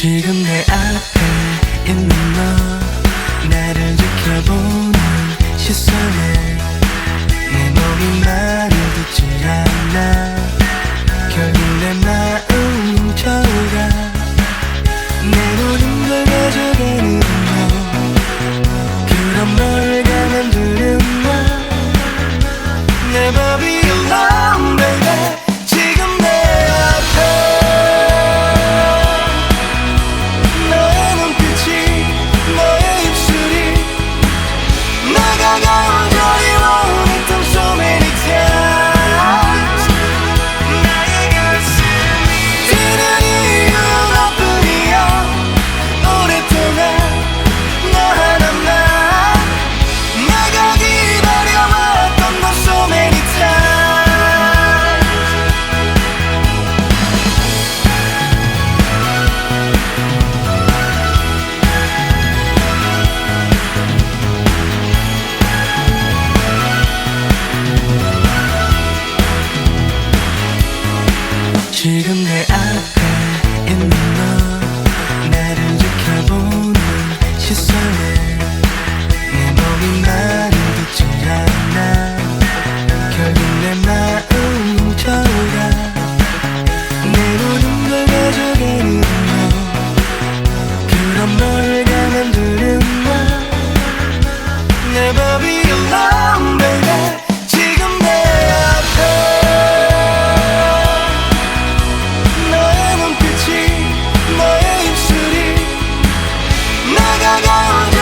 지금 내 앞에 있는 너 내 never be alone, baby. 지금 내 앞에 너의 눈빛이 너의 입술이 내가 가는